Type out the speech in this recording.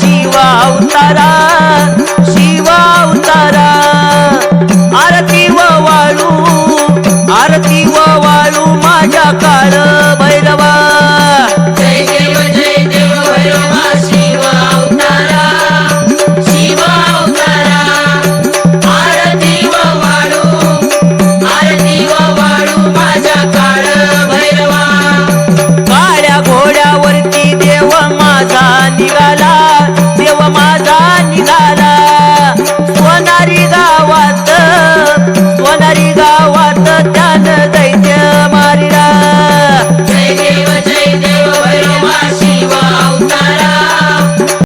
शिवा उतारा शिवा उतारा. आरती व वाळू आरती व वाळू माझ्या काळ.